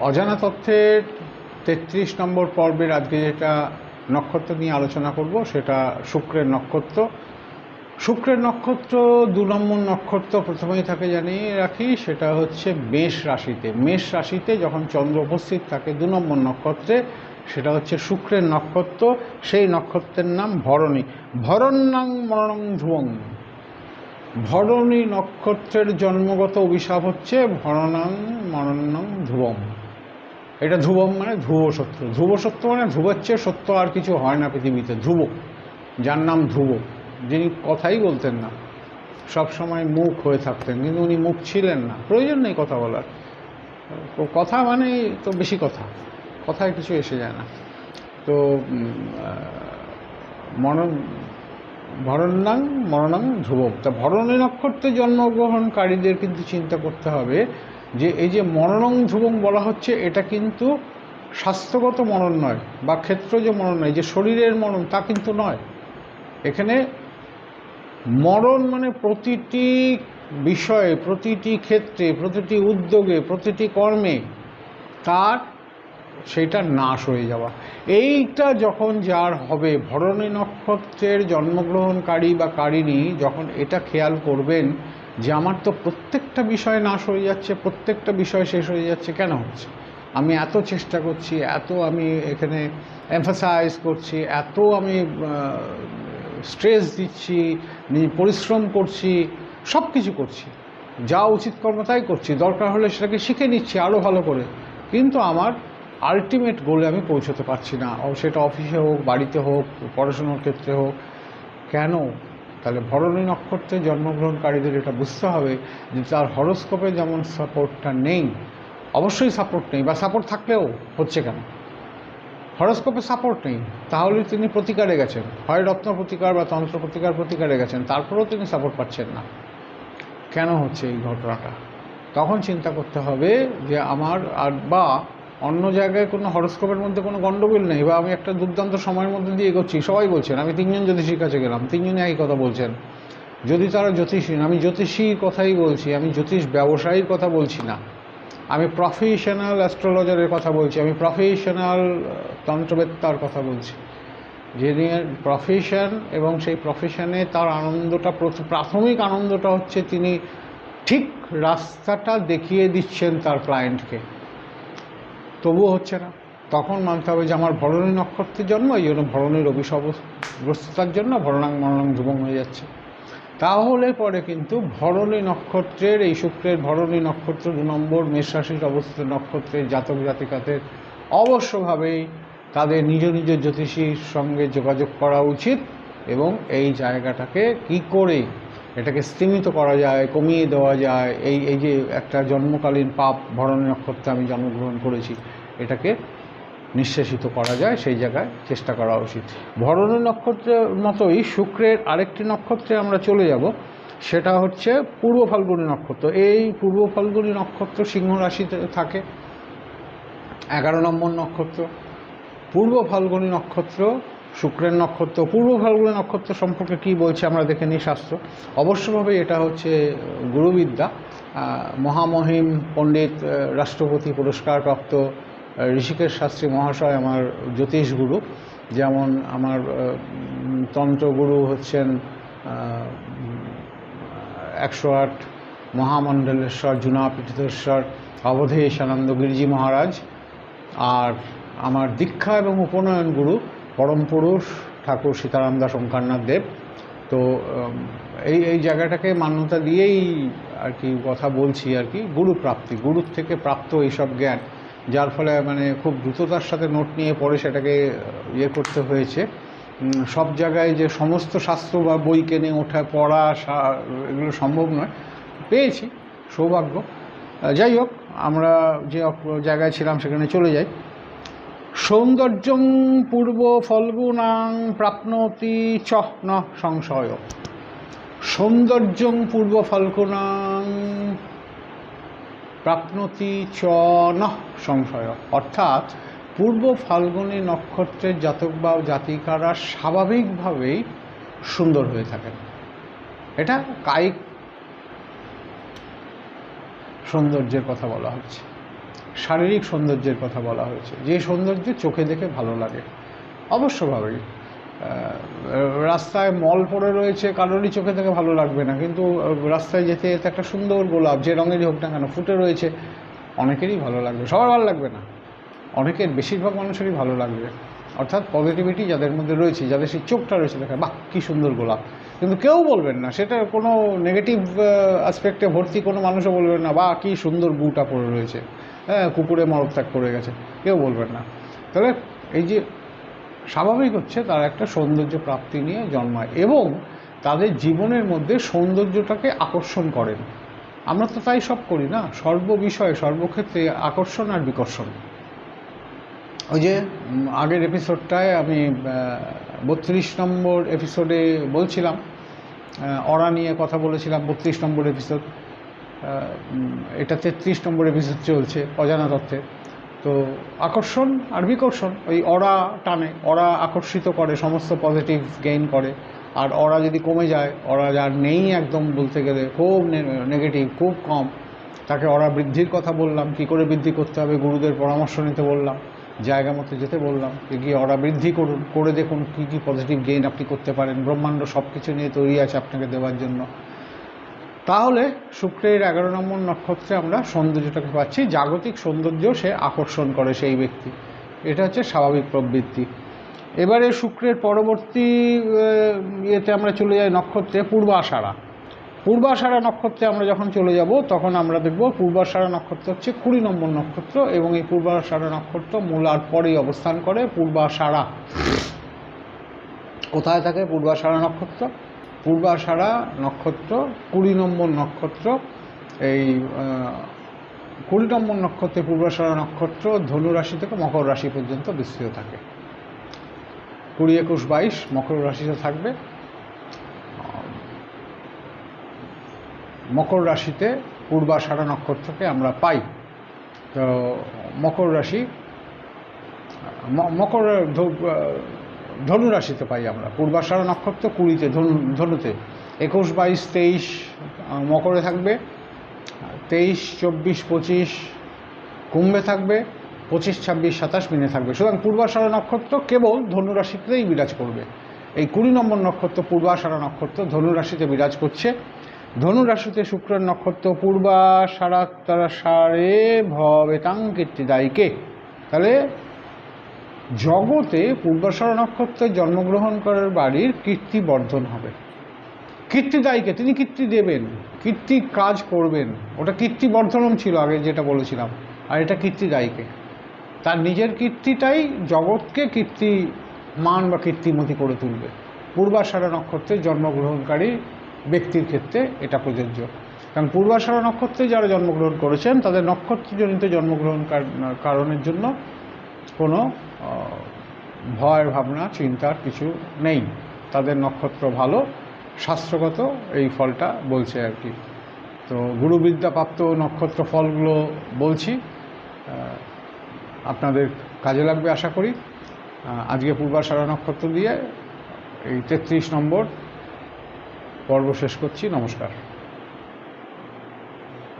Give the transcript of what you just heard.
অজানা তথ্যের তেত্রিশ নম্বর পর্বের আজকে যেটা নক্ষত্র নিয়ে আলোচনা করব, সেটা শুক্রের নক্ষত্র। শুক্রের নক্ষত্র দু নম্বর নক্ষত্র প্রথমেই থাকে জানিয়ে রাখি, সেটা হচ্ছে মেষ রাশিতে। মেষ রাশিতে যখন চন্দ্র উপস্থিত থাকে দু নম্বর নক্ষত্রে, সেটা হচ্ছে শুক্রের নক্ষত্র। সেই নক্ষত্রের নাম ভরণী। ভরণাং মরণং ধ্রুবং। ভরণী নক্ষত্রের জন্মগত অভিশাপ হচ্ছে ভরণাং মরণং ধ্রুবম এটা ধ্রুবম মানে ধ্রুব সত্য ধ্রুব সত্য মানে ধ্রুবের চেয়ে সত্য আর কিছু হয় না পৃথিবীতে। ধ্রুব। যার নাম ধ্রুব। যিনি কথাই বলতেন না। সব সময় মুখ হয়ে থাকতেন, কিন্তু উনি মুখ ছিলেন না। প্রয়োজন নেই কথা বলার। কথা মানে তো বেশি কথা। কথায় কিছু এসে যায় না। তো মরণ, ভরণাং, মরণাং ধ্রুবক তা ভরণী নক্ষত্রে জন্মগ্রহণকারীদের কিন্তু চিন্তা করতে হবে যে এই যে মরণং ধ্রুবং বলা হচ্ছে, এটা কিন্তু স্বাস্থ্যগত মরণ নয় বা ক্ষেত্রজ মরণ নয় যে শরীরের মরণ তা কিন্তু নয়। এখানে মরণ মানে প্রতিটি বিষয়ে, প্রতিটি ক্ষেত্রে, প্রতিটি উদ্যোগে, প্রতিটি কর্মে তার সেটা নাশ হয়ে যাওয়া। এইটা যখন যার হবে, ভরণী নক্ষত্রের জন্মগ্রহণকারী বা কারিনী যখন এটা খেয়াল করবেন যে আমার তো প্রত্যেকটা বিষয় নাশ হয়ে যাচ্ছে, প্রত্যেকটা বিষয় শেষ হয়ে যাচ্ছে, কেন হচ্ছে? আমি এত চেষ্টা করছি, এত আমি এখানে এমফাসাইজ করছি, এত আমি স্ট্রেস দিচ্ছি পরিশ্রম করছি সব কিছু করছি। যা উচিত কর্ম তাই করছি, দরকার হলে সেটাকে শিখে নিচ্ছি আরও ভালো করে। কিন্তু আমার আলটিমেট গোলে আমি পৌঁছতে পারছি না। সেটা অফিসে হোক, বাড়িতে হোক, পড়াশোনার ক্ষেত্রে হোক। কেন? তাহলে ভরণী নক্ষত্রে জন্মগ্রহণকারীদের এটা বুঝতে হবে যে তার হরস্কোপে যেমন সাপোর্টটা নেই, অবশ্যই সাপোর্ট নেই, বা সাপোর্ট থাকলেও হচ্ছে কেন? হরস্কোপে সাপোর্ট নেই, তাহলে তিনি প্রতিকারে গেছেন, হয় রত্ন প্রতিকার বা তন্ত্র প্রতিকার প্রতিকারে গেছেন, তারপরেও তিনি সাপোর্ট পাচ্ছেন না। কেন হচ্ছে এই ঘটনাটা? তখন চিন্তা করতে হবে যে আমার আর বা অন্য জায়গায় কোনো হরস্কোপের মধ্যে কোনো গণ্ডগোল নেই বা আমি একটা দুর্দান্ত সময়ের মধ্যে দিয়ে এগোচ্ছি, সবাই বলছেন, আমি তিনজন জ্যোতিষীর কাছে গেলাম, তিনজনই একই কথা বলছেন। যদি তারা জ্যোতিষী আমি জ্যোতিষীর কথাই বলছি, আমি জ্যোতিষ ব্যবসায়ীর কথা বলছি না। আমি প্রফেশনাল অ্যাস্ট্রোলজারের কথা বলছি, আমি প্রফেশনাল তন্ত্রবেত্তার কথা বলছি। যিনি প্রফেশন এবং সেই প্রফেশনে তার আনন্দটা, প্রথ- প্রাথমিক আনন্দটা হচ্ছে তিনি ঠিক রাস্তাটা দেখিয়ে দিচ্ছেন তার ক্লায়েন্টকে তবুও হচ্ছে না। তখন মানতে হবে যে আমার ভরণী নক্ষত্রের জন্ম, এই জন্য ভরণীর অভিশবগ্রস্ততার জন্য ভরণাং মরণাং ধ্রুবং হয়ে যাচ্ছে। তাহলে পরে কিন্তু ভরণী নক্ষত্রের, এই শুক্রের ভরণী নক্ষত্র দু নম্বর মেষ রাশির অবস্থিত নক্ষত্রের জাতক জাতিকাদের অবশ্যভাবেই তাদের নিজ নিজ জ্যোতিষীর সঙ্গে যোগাযোগ করা উচিত এবং এই জায়গাটাকে কি করে এটাকে স্তীমিত করা যায়, কমিয়ে দেওয়া যায়। এই এই যে একটা জন্মকালীন পাপ ভরণী নক্ষত্রে আমি জন্মগ্রহণ করেছি, এটাকে নিঃশেষিত করা যায়, সেই জায়গায় চেষ্টা করা উচিত। ভরণী নক্ষত্রের মতোই শুক্রের আরেকটি নক্ষত্রে আমরা চলে যাব, সেটা হচ্ছে পূর্ব ফাল্গুনী নক্ষত্র। এই পূর্ব ফাল্গুনী নক্ষত্র সিংহ রাশিতে থাকে, এগারো নম্বর নক্ষত্র। পূর্ব ফাল্গুনী নক্ষত্র শুক্রের নক্ষত্র, পূর্ব ফাল্গুনী নক্ষত্র সম্পর্কে কি বলছে আমরা দেখে নিই শাস্ত্র। অবশ্যভাবে এটা হচ্ছে গুরুবিদ্যা। মহামহিম পণ্ডিত রাষ্ট্রপতি পুরস্কারপ্রাপ্ত ঋষিকেশ শাস্ত্রী মহাশয় আমার জ্যোতিষ গুরু যেমন আমার তন্ত্রগুরু হচ্ছেন একশো আট মহামণ্ডলেশ্বর, জুনাপীঠেশ্বর, অবধেশ আনন্দ গিরিজি মহারাজ। আর আমার দীক্ষা এবং উপনয়ন গুরু পরম পুরুষ, ঠাকুর সীতারাম দাস ওঙ্কারনাথ দেব। তো এই এই জায়গাটাকে মান্যতা দিয়েই আর কি কথা বলছি আর কি, গুরু প্রাপ্তি, গুরুর থেকে প্রাপ্ত এইসব জ্ঞান, যার ফলে মানে খুব দ্রুততার সাথে নোট নিয়ে পড়ে সেটাকে ইয়ে করতে হয়েছে। সব জায়গায় যে সমস্ত শাস্ত্র বা বই কেনে ওঠা, পড়া এগুলো সম্ভব নয়। পেয়েছি, সৌভাগ্য। যাই হোক, আমরা যে জায়গায় ছিলাম সেখানে চলে যাই। সৌন্দর্যং পূর্ব ফল্গুনাং প্রাপ্নতি চ, ন, সংশয়। সৌন্দর্যং পূর্ব ফল্গুনাং প্রাপ্নতি চ, ন, সংশয়। অর্থাৎ পূর্ব ফাল্গুনী নক্ষত্রের জাতক বা জাতিকারা স্বাভাবিকভাবেই সুন্দর হয়ে থাকেন। এটা কায়িক সৌন্দর্যের কথা বলা হচ্ছে। শারীরিক সৌন্দর্যের কথা বলা হয়েছে। যে সৌন্দর্য চোখে দেখে ভালো লাগে। অবশ্যভাবেই রাস্তায় মল পড়ে রয়েছে, কারোরই চোখে থেকে ভালো লাগবে না। কিন্তু রাস্তায় যেতে যেতে একটা সুন্দর গোলাপ, যে রঙেরই হোক না কেন, ফুটে রয়েছে। অনেকেরই ভালো লাগবে। সবার ভালো লাগবে না। অনেকের বেশিরভাগ মানুষেরই ভালো লাগবে। অর্থাৎ পজিটিভিটি যাদের মধ্যে রয়েছে, যাদের সেই চোখটা রয়েছে দেখা, বাহ, কী সুন্দর গোলাপ। কিন্তু কেউ বলবেন না। সেটা কোনো নেগেটিভ অ্যাসপেক্টে ভর্তি কোনো মানুষও বলবেন না বা কী সুন্দর গুটা পড়ে রয়েছে। হ্যাঁ কুকুরে মলত্যাগ করে গেছে। কেউ বলবেন না। তাহলে এই যে স্বাভাবিক হচ্ছে তারা একটা সৌন্দর্য প্রাপ্তি নিয়ে জন্মায় এবং তাদের জীবনের মধ্যে সৌন্দর্যটাকে আকর্ষণ করেন। আমরা তো তাই সব করি না। সর্ব বিষয়ে, সর্বক্ষেত্রে আকর্ষণ আর বিকর্ষণ। ওই যে আগের এপিসোডটায় আমি বত্রিশ নম্বর এপিসোডে বলছিলাম অরা নিয়ে কথা বলেছিলাম, বত্রিশ নম্বর এপিসোড এটা তেত্রিশ নম্বর এপিসোড চলছে, অজানা তত্ত্বে তো আকর্ষণ আর বিকর্ষণ, ওই অরা টানে, অরা আকর্ষিত করে, সমস্ত পজিটিভ গেইন করে, আর অরা যদি কমে যায়, অরা যার নেই একদম বলতে গেলে খুব নেগেটিভ খুব কম, তাকে অরা বৃদ্ধির কথা বললাম, কি করে বৃদ্ধি করতে হবে, গুরুদের পরামর্শ নিতে বললাম জায়গা মতো যেতে বললাম যে গিয়ে অরা বৃদ্ধি করুন, করে দেখুন কী কী পজিটিভ গেইন আপনি করতে পারেন, ব্রহ্মাণ্ড সব কিছু নিয়ে তৈরি আছে আপনাকে দেওয়ার জন্য। তাহলে শুক্রের এগারো নম্বর নক্ষত্রে আমরা সৌন্দর্যটাকে পাচ্ছি, জাগতিক সৌন্দর্য সে আকর্ষণ করে সেই ব্যক্তি। এটা হচ্ছে স্বাভাবিক প্রবৃত্তি। এবারে শুক্রের পরবর্তী ইয়েতে আমরা চলে যাই নক্ষত্রে, পূর্বাষাঢ়া। পূর্বাষাঢ়া নক্ষত্রে আমরা যখন চলে যাব, তখন আমরা দেখব পূর্বাষাঢ়া নক্ষত্র হচ্ছে কুড়ি নম্বর নক্ষত্র এবং এই পূর্বাষাঢ়া নক্ষত্র মূলার পরেই অবস্থান করে পূর্বাষাঢ়া। কোথায় থাকে পূর্বাষাঢ়া নক্ষত্র? পূর্বাষাঢ়া নক্ষত্র কুড়ি নম্বর নক্ষত্র, এই কুড়ি নম্বর নক্ষত্রে পূর্বাষাঢ়া নক্ষত্র ধনু রাশি থেকে মকর রাশি পর্যন্ত বিস্তৃত থাকে। কুড়ি একুশ বাইশ মকর রাশিতে থাকবে। মকর রাশিতে পূর্বাষাঢ়া নক্ষত্রকে আমরা পাই। তো মকর রাশি মকর ধনু রাশিতে পাই আমরা। পূর্বাষাঢ়া নক্ষত্র কুড়িতে, ধনু, ধনুতে। একুশ, বাইশ, তেইশ মকরে থাকবে। তেইশ, চব্বিশ, পঁচিশ, কুম্ভে থাকবে। পঁচিশ, ছাব্বিশ, সাতাশ, মিনে থাকবে। সুতরাং পূর্বাষাঢ়া নক্ষত্র কেবল ধনু রাশিতেই বিরাজ করবে। এই কুড়ি নম্বর নক্ষত্র পূর্বাষাঢ়া নক্ষত্র ধনু রাশিতে বিরাজ করছে। ধনু রাশিতে শুক্রের নক্ষত্র পূর্বাষাঢ়া তারা সারে ভবেতাং কীর্তিদায়ীকে। তাহলে জগতে পূর্বাষাঢ়া নক্ষত্রে জন্মগ্রহণ করার বাড়ির কীর্তি বর্ধন হবে। কীর্তিদায়ীকে, তিনি কীর্তি দেবেন, কীর্তি কাজ করবেন। ওটা কীর্তি বর্ধনম ছিল আগে যেটা বলেছিলাম, আর এটা কীর্তিদায়ীকে। তার নিজের কীর্তিটাই জগৎকে কীর্তি মান বা কীর্তিমতি করে তুলবে। পূর্বাষাঢ়া নক্ষত্রে জন্মগ্রহণকারী ব্যক্তির ক্ষেত্রে এটা প্রযোজ্য। কারণ পূর্বাষাঢ়া নক্ষত্রে যারা জন্মগ্রহণ করেছেন, তাদের নক্ষত্রজনিত জন্মগ্রহণ কার- কারণের জন্য কোনো ভয়, ভাবনা, চিন্তার কিছু নেই। তাদের নক্ষত্র ভালো, শাস্ত্রগত এই ফলটা বলছে আর কি। তো গুরুবিদ্যা প্রাপ্ত নক্ষত্র ফলগুলো বলছি আপনাদের কাজে লাগবে আশা করি। আজকে পূর্বাষাঢ়া নক্ষত্র দিয়ে এই তেত্রিশ নম্বর পর্ব শেষ করছি নমস্কার।